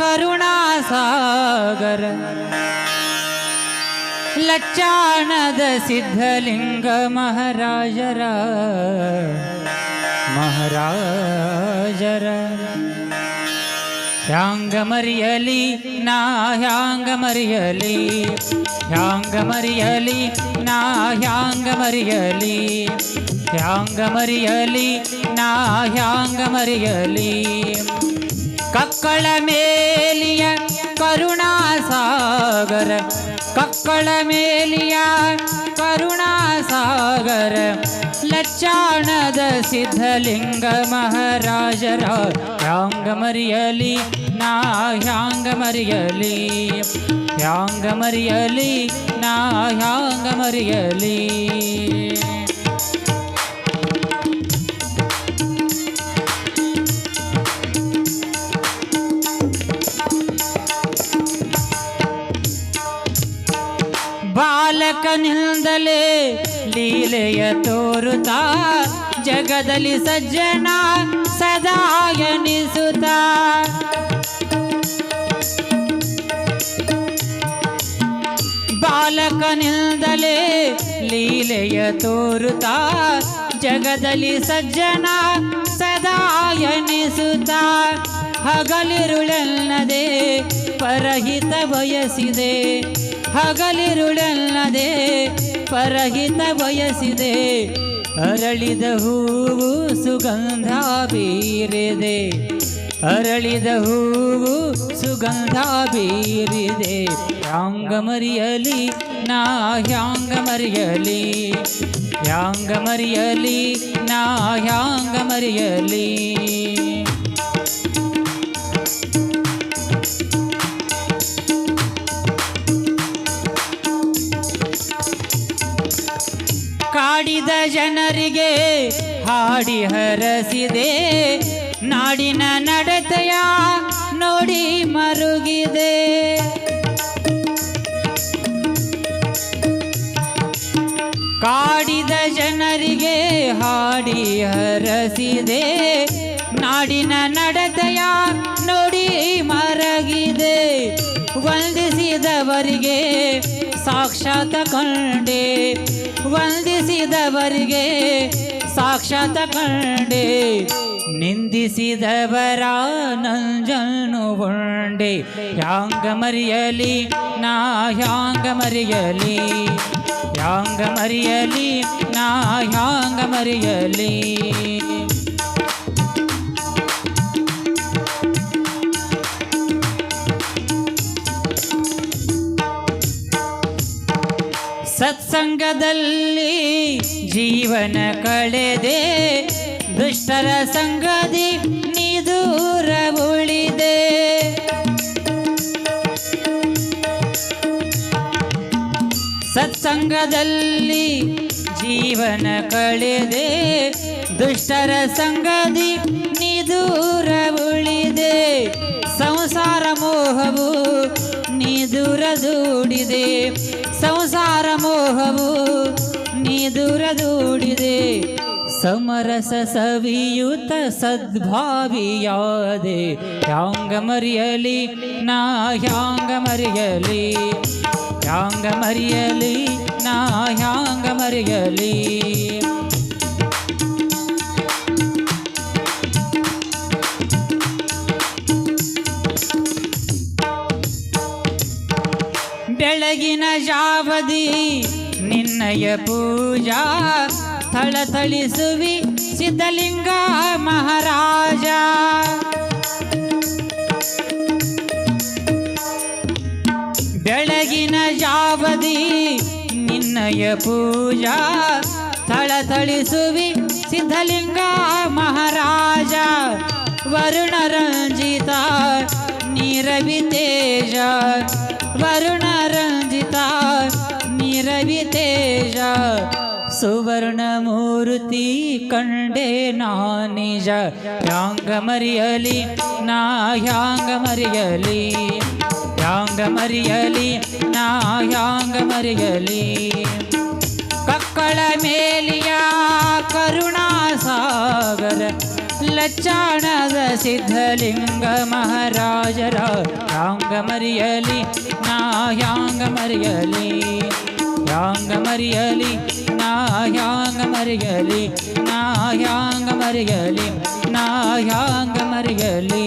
ಕರುಣಾಸಾಗರ ಲಚ್ಚಾಣದ ಸಿದ್ಧಲಿಂಗ ಮಹಾರಾಜರ ಮಹಾರಾಜರ ಹ್ಯಾಂಗ ಮರಿಯಲಿ ನಾ ಹ್ಯಾಂಗ ಮರಿಯಲಿ ಹ್ಯಾಂಗ ಮರಿಯಲಿ ನಾ ಹ್ಯಾಂಗ ಮರಿಯಲಿ ಹ್ಯಾಂಗ ಮರಿಯಲಿ ನಾ ಹ್ಯಾಂಗ ಮರಿಯಲಿ ಕಕ್ಕಳ ಮೇಲಿಯ ಕರುಣಾಸಾಗರ ಕಕ್ಕಳ ಮೇಲಿಯ ಕರುಣಾಸಾಗರ ಲಚ್ಚಾಣದ ಸಿದ್ಧಲಿಂಗ ಮಹಾರಾಜರ ಹ್ಯಾಂಗ ಮರಿಯಲಿ ನಾ ಹ್ಯಾಂಗ ಮರಿಯಲಿ ಹ್ಯಾಂಗ ಮರಿಯಲಿ ನಾ ಹ್ಯಾಂಗ ಮರಿಯಲಿ ಬಾಲಕನಿಂದಲೇ ಲೀಲೆಯ ತೋರುತ ಜಗದಲ್ಲಿ ಸಜ್ಜನ ಸದಾ ಎನಿಸುತ್ತಾ ಬಾಲಕನಿಂದಲೇ ಲೀಲೆಯ ತೋರುತ ಜಗದಲ್ಲಿ ಸಜ್ಜನ ಸದಾ ಎನಿಸುತ್ತಾ ಪರಹಿತ ಬಯಸಿದೆ ಹಗಲಿರುಳೆನ್ನದೆ ಪರಹಿತ ಬಯಸಿದೆ ಅರಳಿದ ಹೂವು ಸುಗಂಧ ಬೀರಿದೆ. ಅರಳಿದ ಹೂವು ಸುಗಂಧ ಬೀರಿದೆ. ಹ್ಯಾಂಗ ಮರಿಯಲಿ ನಾ ಹ್ಯಾಂಗ ಮರಿಯಲಿ ಹ್ಯಾಂಗ ಮರಿಯಲಿ ನಾ ಹ್ಯಾಂಗ ಮರಿಯಲಿ ಕಾಡಿದ ಜನರಿಗೆ ಹಾಡಿ ಹರಸಿದೆ. ನಾಡಿನ ನಡತೆಯ ನೋಡಿ ಮರುಗಿದೆ. ಕಾಡಿದ ಜನರಿಗೆ ಹಾಡಿ ಹರಸಿದೆ. ನಾಡಿನ ನಡತೆಯ ನೋಡಿ ಮರಗಿದೆ. ವಂದಿಸಿದವರಿಗೆ ಸಾಕ್ಷಾತ್ ಕಂಡೆ ವಂದಿಸಿದವರಿಗೆ ಸಾಕ್ಷಾತ್ ಕಂಡೆ ನಿಂದಿಸಿದವರ ನಂಜನು ಉಂಡೆ. ಯಾಂಗ ಮರಿಯಲಿ ನಾ ಹ್ಯಾಂಗ ಮರಿಯಲಿ ಯಾಂಗ ಮರಿಯಲಿ ನಾ ಹ್ಯಾಂಗ ಮರಿಯಲಿ ಸತ್ಸಂಗದಲ್ಲಿ ಜೀವನ ಕಳೆದೆ, ದುಷ್ಟರ ಸಂಗದಿ ನೀ ದೂರ ಉಳಿದೆ. ಸತ್ಸಂಗದಲ್ಲಿ ಜೀವನ ಕಳೆದೆ, ದುಷ್ಟರ ಸಂಗದಿ ನೀ ದೂರ ಉಳಿದೆ. ಸಂಸಾರ ಮೋಹವು ನೀ ದೂರ ದೂಡಿದೆ, ಸಂಸಾರ ಮೋಹವು ನೀ ದೂರ ದೂಡಿದೆ ಸಮರಸ ಸವಿಯುತ ಸದ್ಭಾವಿಯಾದೆ. ಹ್ಯಾಂಗ ಮರಿಯಲಿ, ನಾ ಹ್ಯಾಂಗ ಮರಿಯಲಿ. ಹ್ಯಾಂಗ ಮರಿಯಲಿ, ನಾ ಹ್ಯಾಂಗ ಮರಿಯಲಿ. ನಿನ್ನಯ ಪೂಜಾ ಥಳಥಳಿಸುವಿ ಸಿದ್ಧಲಿಂಗ ಮಹಾರಾಜ ಬೆಳಗಿನ ಜಾವದಿ ನಿನ್ನಯ ಪೂಜಾ ಥಳಥಳಿಸುವಿ ಸಿದ್ಧಲಿಂಗ ಮಹಾರಾಜ ವರುಣ ರಂಜಿತ ನೀರವಿ ತೇಜ ವರುಣ ರಂಜಿತ ನೀರವಿ ತೇಜ ಸುವರ್ಣ ಮೂರ್ತಿ ಕಂಡೆ ನಾ ನಿಜ ಹ್ಯಾಂಗ ಮರಿಯಲಿ ನಾ ಹ್ಯಾಂಗ ಮರಿಯಲಿ ಹ್ಯಾಂಗ ಮರಿಯಲಿ ನಾ ಹ್ಯಾಂಗ ಮರಿಯಲಿ ಕಕ್ಕಳ ಮೇಲಿಯ ಕರುಣಾಸಾಗರ ಲಚ್ಚಾಣದ ಸಿದ್ಧಲಿಂಗ ಮಹಾರಾಜರ ಯಾಂಗ ಮರಿಯಲಿ ನಾ ಯಾಂಗ ಮರಿಯಲಿ நாயாங்க மறியலி நாயாங்க மறியலி நாயாங்க மறியலி நாயாங்க மறியலி